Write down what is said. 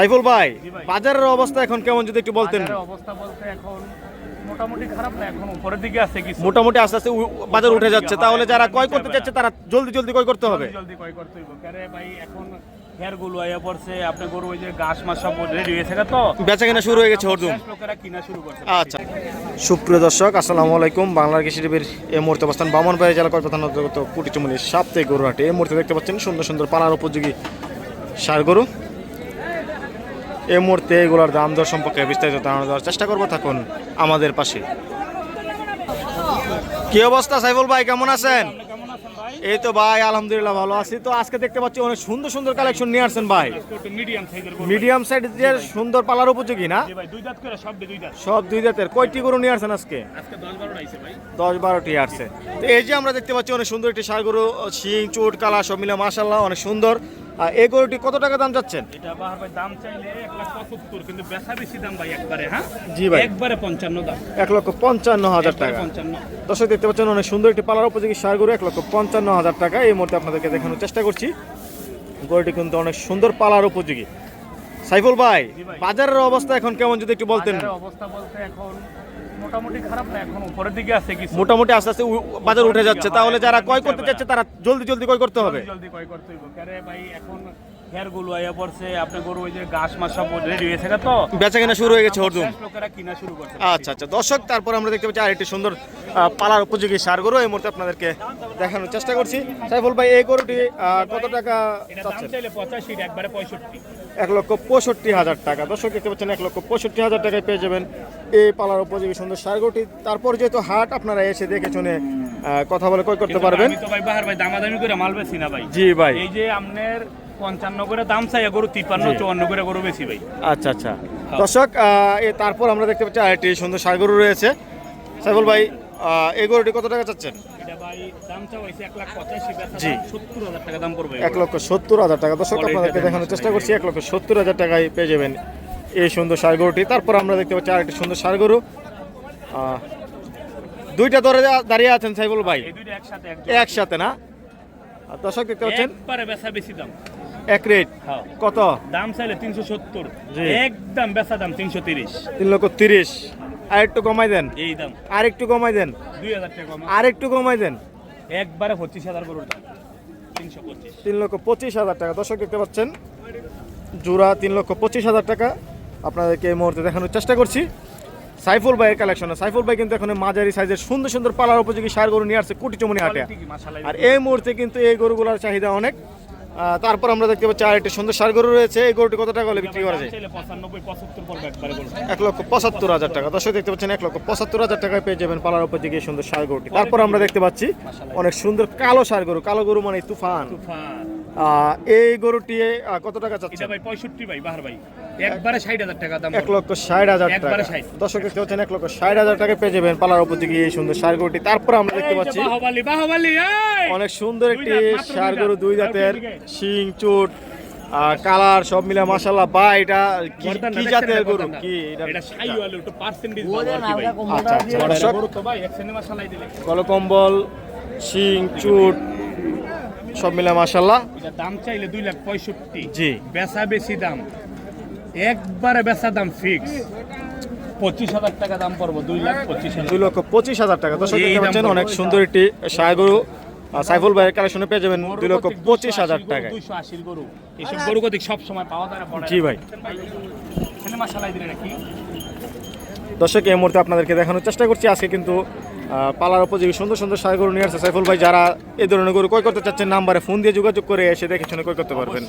সাইফুল ভাই বাজারের অবস্থা এখন কেমন যদি একটু বলতেন? অবস্থা বলতে এখন মোটামুটি খারাপ না এখন উপরের দিকে আছে কিছু। মোটামুটি আস্তে আস্তে বাজার উঠে যাচ্ছে। তাহলে যারা ক্রয় করতে চাচ্ছে তারা জলদি জলদি ক্রয় করতে হবে। জলদি করতে কারে ভাই এখন হেয়ারগুলো আইয়া পড়ছে আপনি গরু ওই যে ঘাস মাস সব রেডি হয়েছে না তো? বেচা কেনা শুরু হয়ে গেছে হরদুম লোকেরা কিনা শুরু করছে। আচ্ছা। সুপ্রিয় দর্শক আসসালামু আলাইকুম। বাংলার কৃষি টিভির এই মুহূর্তে অবস্থান বামনবাড়ি জেলা কয় প্রধান অন্তর্গত কুটিচুমনি সাপ্তাহিক গরুহাটে এই মুহূর্তে দেখতে পাচ্ছেন সুন্দর সুন্দর পালার উপযোগী সার গরু। এই মুহূর্তে এগুলোর দাম দর সম্পর্কে বিস্তারিত ধারণা দেওয়ার চেষ্টা করব। থাকুন আমাদের পাশে। কি অবস্থা সাইফুল ভাই, কেমন আছেন? এই তো ভাই, আলহামদুলিল্লাহ ভালো আছি। তো আজকে দেখতে পাচ্ছি অনেক সুন্দর সুন্দর কালেকশন নিয়ে আসছেন ভাই। মিডিয়াম সাইজের সুন্দর পালার উপযোগী না? সব দুই দাঁত সব দুই জাতের। কয়টি গরু নিয়ে আসছেন আজকে? দশ বারোটা আসছে। তো এই যে আমরা দেখতে পাচ্ছি অনেক সুন্দর একটি সার গরু, শিং, চুট, কালা, সব মিলে মাসাল্লাহ অনেক সুন্দর। এই গরুটি কত টাকা দাম যাচ্ছেন এটা বাহার ভাই দাম চাইলে এক লাখ পঁচাত্তর কিন্তু বেচা বেশি দাম ভাই একবারে হ্যাঁ? জি ভাই। একবারে পঞ্চান্ন দাম। এক লক্ষ পঞ্চান্ন হাজার টাকা। পঞ্চান্ন। দর্শক দেখতে পাচ্ছেন অনেক সুন্দর একটি পালার উপযোগী সার গরু এক লক্ষ পঞ্চান্ন হাজার টাকা। এই মুহূর্তে আপনাদেরকে দেখানোর চেষ্টা করছি। গরুটি কিন্তু অনেক সুন্দর পালার উপযোগী। সাইফুল ভাই বাজারের অবস্থা এখন কেমন যদি একটু বলতেন? অবস্থা বলতে এখন মোটামুটি খারাপ না এখন উপরের দিকে আছে কিছু। মোটামুটি আস্তে আস্তে বাজার উঠে যাচ্ছে। তাহলে যারা ক্রয় করতে চাচ্ছে তারা জলদি জলদি ক্রয় করতে হবে। জলদি করতে ভাই এখন পড়ছে আপনি গরু ওই যে ঘাস মাস সব রেডি হয়েছে না তো? বেচা কেনা শুরু হয়ে গেছে হরদুম। লোকেরা কিনা শুরু করছে। আচ্ছা আচ্ছা। দর্শক তারপর আমরা দেখতে পাচ্ছি আরেকটি সুন্দর পালার উপযোগী সার গরু এই মুহূর্তে আপনাদেরকে দেখানোর চেষ্টা করছি। সাইফুল ভাই এই গরুটি কত টাকা এক লক্ষ পঁয়ষট্টি হাজার টাকা। দর্শক দেখতে পাচ্ছেন এক লক্ষ পঁয়ষট্টি হাজার টাকায় পেয়ে যাবেন এই পালার উপযোগী সুন্দর সার গরুটি তারপর যেহেতু হাট আপনারা এসে দেখে শুনে কথা বলে ক্রয় করতে পারবেন। ভাই বাহার ভাই দামাদামি করে মাল বেশি না ভাই। জি ভাই। এই যে আপনার পঞ্চান্ন করে দাম চাই গরু তিপ্পান্ন। চুয়ান্ন করে গরু বেশি ভাই। আচ্ছা আচ্ছা। দর্শক এ তারপর আমরা দেখতে পাচ্ছি আরেকটি সুন্দর সার গরু রয়েছে। সাইফুল ভাই এই গরুটি কত টাকা চাচ্ছেন? এক জি। লক্ষ সত্তর হাজার টাকা। দর্শক আপনাদেরকে দেখানোর চেষ্টা করছি এক লক্ষ সত্তর হাজার টাকায় পেয়ে যাবেন এই সুন্দর সার গরুটি তারপর আমরা দেখতে পাচ্ছি আরেকটি সুন্দর সার গরু দুইটা দরে দাঁড়িয়ে আছেন সাইবুল ভাই। দুইটা একসাথে একসাথে না? দর্শক দেখতে পাচ্ছেন? বেশি দাম। এক রেট। হ্যাঁ। কত? দাম চাইলে তিনশো সত্তর। একদম বেচা দাম তিনশো তিরিশ। তিন লক্ষ তিরিশ। আর একটু কমাই দেন। এই দাম। আর একটু কমাই দেন। দুই হাজার টাকা আর একটু কমাই দেন। একবারে পঁচিশ হাজার গরুর দাম। তিনশো পঁচিশ। তিন লক্ষ পঁচিশ হাজার টাকা। দর্শক দেখতে পাচ্ছেন জোড়া তিন লক্ষ পঁচিশ হাজার টাকা। আপনাদেরকে এই মুহূর্তে দেখানোর চেষ্টা করছি। সাইফুল ভাইয়ের কালেকশনে। সাইফুল ভাই কিন্তু এখন মাঝারি সাইজের সুন্দর সুন্দর পালার উপযোগী সার গরু নিয়ে আসছে কুটিচমনি হাটে। Quality আর এই মুহূর্তে কিন্তু এই গরুগুলোর চাহিদা অনেক। তারপর আমরা দেখতে পাচ্ছি আর একটি সুন্দর সার গরু রয়েছে। এই গরুটি কত টাকা হলে বিক্রি করা যায়? এক লক্ষ পঁচাত্তর হাজার টাকা। দর্শক দেখতে পাচ্ছেন এক লক্ষ পঁচাত্তর হাজার টাকায় পেয়ে যাবেন পালার উপর দিকে সুন্দর সার গরুটি। তারপর আমরা দেখতে পাচ্ছি অনেক সুন্দর কালো সার গরু। কালো গরু মানে তুফান। এই গরুটি কত টাকা চাচ্ছে ভাই পঁয়ষট্টি ভাই বাহার ভাই। একবারে ষাট হাজার টাকা দাম এক লক্ষ ষাট হাজার টাকা। দর্শক দেখতে পাচ্ছেন এক লক্ষ ষাট হাজার টাকা পেয়ে যাবেন পালার এই সুন্দর সার গরুটি। তারপর আমরা দেখতে পাচ্ছি বাহুবালি বাহুবালি এই! অনেক সুন্দর একটি সার দুই গরু দুই জাতের শিং চুট কালার সব মিলে মাসাল্লাহ বা এটা কি কি জাতের গরু? কি এটা এটা একটু পার্সেন্টেজ আচ্ছা আচ্ছা বড় দর্শক গরু তো ভাই এক সিনেমা দিলে। কলকম্বল শিং চুট সব মিলে মাসাল্লাহ এটা দাম চাইলে দুই লাখ পঁয়ষট্টি। জি। বেচা বেশি দাম। একবারে বেচা দাম ফিক্স পঁচিশ হাজার টাকা দাম পড়ব দুই লাখ পঁচিশ হাজার। দুই লক্ষ পঁচিশ হাজার টাকা। দর্শক দেখতে। অনেক সুন্দর একটি সার সাইফুল ভাইয়ের কালেকশনে পেয়ে যাবেন দুই লক্ষ পঁচিশ হাজার টাকা দুইশো আশির গরু। এইসব গরু কদিক সব সময় পাওয়া যায় জি ভাই। দর্শক এই মুহূর্তে আপনাদেরকে দেখানোর চেষ্টা করছি। আজকে কিন্তু পালার উপযোগী সুন্দর সুন্দর সার গরু নিয়ে আসছে সাইফুল ভাই। যারা এই ধরনের গরু ক্রয় করতে চাচ্ছেন নাম্বারে ফোন দিয়ে যোগাযোগ করে এসে দেখে শুনে ক্রয় করতে পারবেন।